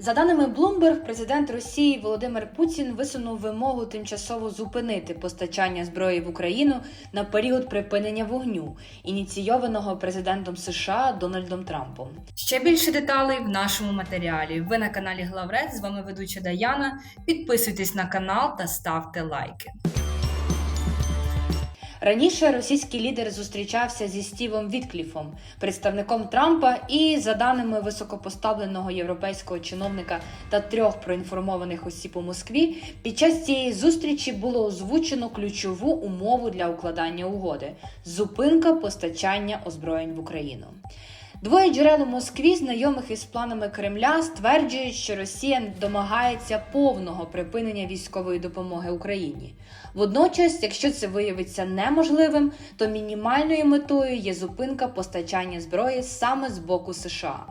За даними Bloomberg, президент Росії Володимир Путін висунув вимогу тимчасово зупинити постачання зброї в Україну на період припинення вогню, ініційованого президентом США Дональдом Трампом. Ще більше деталей в нашому матеріалі. Ви на каналі Главред. З вами ведуча Даяна. Підписуйтесь на канал та ставте лайки. Раніше російський лідер зустрічався зі Стівом Віткліфом, представником Трампа, і за даними високопоставленого європейського чиновника та трьох проінформованих осіб у Москві, під час цієї зустрічі було озвучено ключову умову для укладання угоди зупинка постачання озброєнь в Україну. Двоє джерел у Москві, знайомих із планами Кремля, стверджують, що Росія домагається повного припинення військової допомоги Україні. Водночас, якщо це виявиться неможливим, то мінімальною метою є зупинка постачання зброї саме з боку США.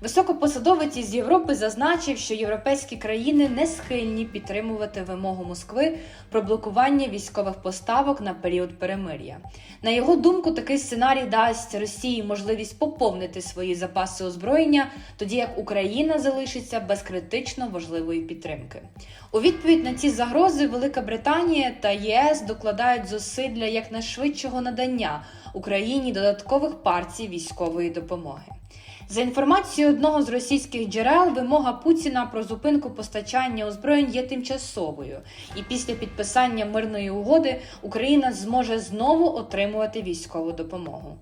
Високопосадовець із Європи зазначив, що європейські країни не схильні підтримувати вимогу Москви про блокування військових поставок на період перемир'я. На його думку, такий сценарій дасть Росії можливість поповнити свої запаси озброєння, тоді як Україна залишиться без критично важливої підтримки. У відповідь на ці загрози Велика Британія та ЄС докладають зусилля якнайшвидшого надання Україні додаткових партій військової допомоги. За інформацією одного з російських джерел, вимога Путіна про зупинку постачання озброєнь є тимчасовою, і після підписання мирної угоди Україна зможе знову отримувати військову допомогу.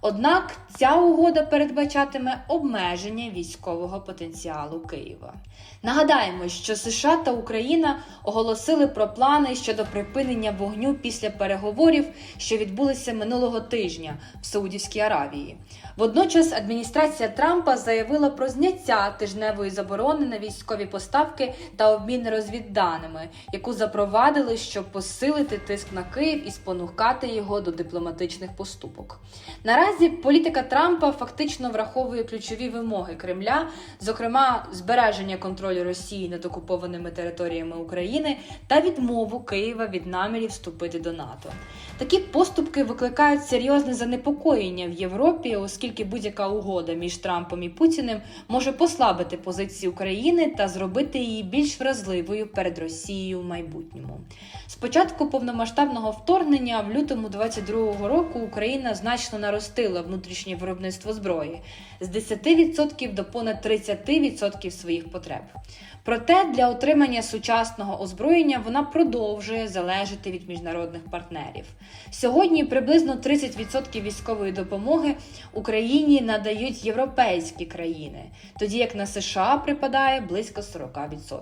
Однак ця угода передбачатиме обмеження військового потенціалу Києва. Нагадаємо, що США та Україна оголосили про плани щодо припинення вогню після переговорів, що відбулися минулого тижня в Саудівській Аравії. Водночас адміністрація Трампа заявила про зняття тижневої заборони на військові поставки та обмін розвідданими, яку запровадили, щоб посилити тиск на Київ і спонукати його до дипломатичних поступок. Наразі політика Трампа фактично враховує ключові вимоги Кремля, зокрема збереження контролю Росії над окупованими територіями України та відмову Києва від намірів вступити до НАТО. Такі поступки викликають серйозне занепокоєння в Європі, оскільки будь-яка угода між Трампом і Путіним може послабити позиції України та зробити її більш вразливою перед Росією в майбутньому. З початку повномасштабного вторгнення в лютому 22-го року Україна значно наростила внутрішнє виробництво зброї з 10% до понад 30% своїх потреб. Проте для отримання сучасного озброєння вона продовжує залежати від міжнародних партнерів. Сьогодні приблизно 30% військової допомоги Україні надають європейські країни, тоді як на США припадає близько 40%.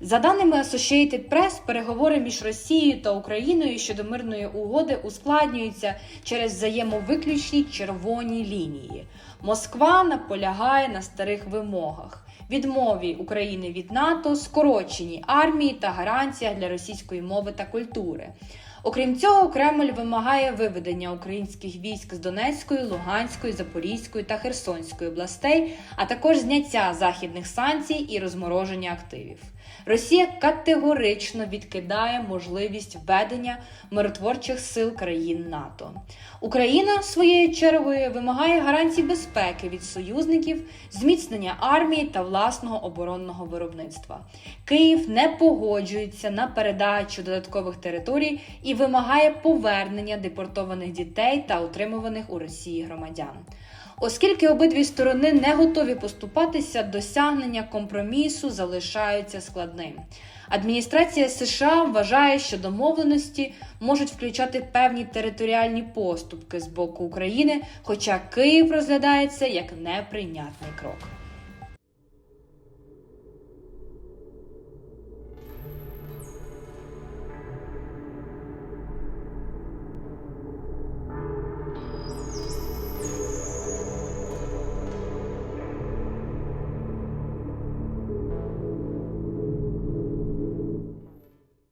За даними Associated Press, переговори між Росією та Україною щодо мирної угоди ускладнюються через взаємовиключні червоні лінії. Москва наполягає на старих вимогах. Відмові України від НАТО, скороченій армії та гарантіях для російської мови та культури. Окрім цього, Кремль вимагає виведення українських військ з Донецької, Луганської, Запорізької та Херсонської областей, а також зняття західних санкцій і розмороження активів. Росія категорично відкидає можливість введення миротворчих сил країн НАТО. Україна своєю чергою вимагає гарантій безпеки від союзників, зміцнення армії та власного оборонного виробництва. Київ не погоджується на передачу додаткових територій і вимагає повернення депортованих дітей та утримуваних у Росії громадян. Оскільки обидві сторони не готові поступатися, досягнення компромісу залишається складним. Адміністрація США вважає, що домовленості можуть включати певні територіальні поступки з боку України, хоча Київ розглядається як неприйнятний крок.